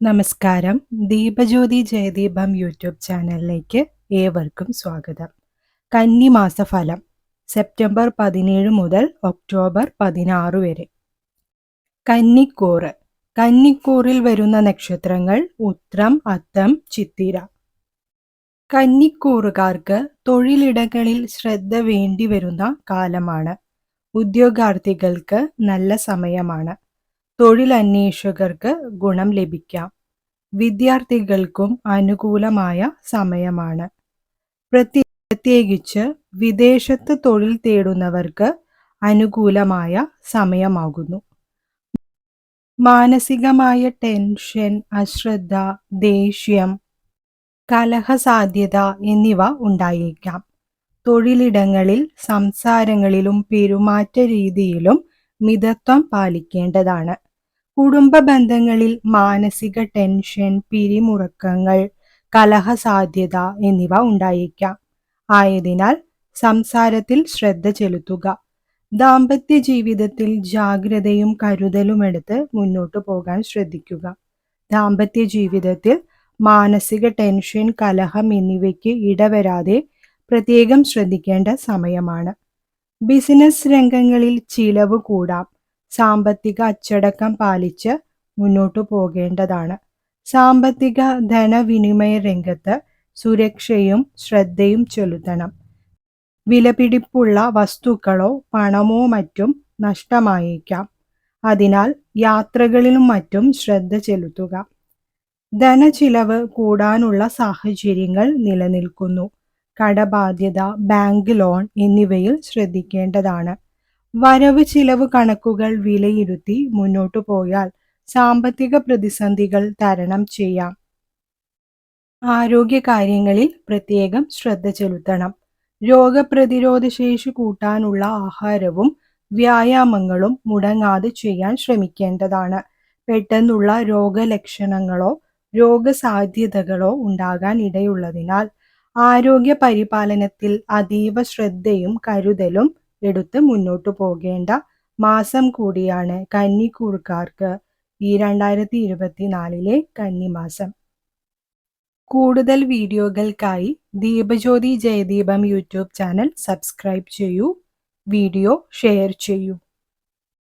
നമസ്കാരം. ദീപജ്യോതി ജയദീപം യൂട്യൂബ് ചാനലിലേക്ക് ഏവർക്കും സ്വാഗതം. കന്നിമാസ ഫലം സെപ്റ്റംബർ പതിനേഴ് മുതൽ ഒക്ടോബർ പതിനാറ് വരെ. കന്നിക്കൂറ് കന്നിക്കൂറിൽ വരുന്ന നക്ഷത്രങ്ങൾ ഉത്രം അത്തം ചിത്തിര. കന്നിക്കൂറുകാർക്ക് തൊഴിലിടങ്ങളിൽ ശ്രദ്ധ വേണ്ടി വരുന്ന കാലമാണ്. ഉദ്യോഗാർത്ഥികൾക്ക് നല്ല സമയമാണ്. തൊഴിലന്വേഷകർക്ക് ഗുണം ലഭിക്കാം. വിദ്യാർത്ഥികൾക്കും അനുകൂലമായ സമയമാണ്. പ്രത്യേകിച്ച് വിദേശത്ത് തൊഴിൽ തേടുന്നവർക്ക് അനുകൂലമായ സമയമാകുന്നു. മാനസികമായ ടെൻഷൻ അശ്രദ്ധ ദേഷ്യം കലഹസാധ്യത എന്നിവ ഉണ്ടായേക്കാം. തൊഴിലിടങ്ങളിൽ സംസാരങ്ങളിലും പെരുമാറ്റ രീതിയിലും മിതത്വം പാലിക്കേണ്ടതാണ്. കുടുംബ ബന്ധങ്ങളിൽ മാനസിക ടെൻഷൻ പിരിമുറുക്കങ്ങൾ കലഹസാധ്യത എന്നിവ ഉണ്ടായേക്കാം. ആയതിനാൽ സംസാരത്തിൽ ശ്രദ്ധ ചെലുത്തുക. ദാമ്പത്യ ജീവിതത്തിൽ ജാഗ്രതയും കരുതലും എടുത്ത് മുന്നോട്ടു പോകാൻ ശ്രദ്ധിക്കുക. ദാമ്പത്യ ജീവിതത്തിൽ മാനസിക ടെൻഷൻ കലഹം എന്നിവയ്ക്ക് ഇടവരാതെ പ്രത്യേകം ശ്രദ്ധിക്കേണ്ട സമയമാണ്. ബിസിനസ് രംഗങ്ങളിൽ ചിലവ് കൂടാം. സാമ്പത്തിക അച്ചടക്കം പാലിച്ച് മുന്നോട്ടു പോകേണ്ടതാണ്. സാമ്പത്തിക ധനവിനിമയ രംഗത്ത് സുരക്ഷയും ശ്രദ്ധയും ചെലുത്തണം. വിലപിടിപ്പുള്ള വസ്തുക്കളോ പണമോ മറ്റും നഷ്ടമായേക്കാം. അതിനാൽ യാത്രകളിലും മറ്റും ശ്രദ്ധ ചെലുത്തുക. ധനച്ചിലവ് കൂടാനുള്ള സാഹചര്യങ്ങൾ നിലനിൽക്കുന്നു. കടബാധ്യത ബാങ്ക് ലോൺ എന്നിവയിൽ ശ്രദ്ധിക്കേണ്ടതാണ്. വരവ് ചിലവ് കണക്കുകൾ വിലയിരുത്തി മുന്നോട്ടു പോയാൽ സാമ്പത്തിക പ്രതിസന്ധികൾ തരണം ചെയ്യാം. ആരോഗ്യകാര്യങ്ങളിൽ പ്രത്യേകം ശ്രദ്ധ ചെലുത്തണം. രോഗപ്രതിരോധ ശേഷി കൂട്ടാനുള്ള ആഹാരവും വ്യായാമങ്ങളും മുടങ്ങാതെ ചെയ്യാൻ ശ്രമിക്കേണ്ടതാണ്. പെട്ടെന്നുള്ള രോഗലക്ഷണങ്ങളോ രോഗസാധ്യതകളോ ഉണ്ടാകാൻ ഇടയുള്ളതിനാൽ ആരോഗ്യ പരിപാലനത്തിൽ അതീവ ശ്രദ്ധയും കരുതലും എടുത്ത് മുന്നോട്ടു പോകേണ്ട മാസം കൂടിയാണ് കന്നിക്കൂറുകാർക്ക് ഈ രണ്ടായിരത്തി ഇരുപത്തിനാലിലെ കന്നിമാസം. കൂടുതൽ വീഡിയോകൾക്കായി Deepajyothi Jayadeepam YouTube channel subscribe ചെയ്യൂ വീഡിയോ ഷെയർ ചെയ്യൂ.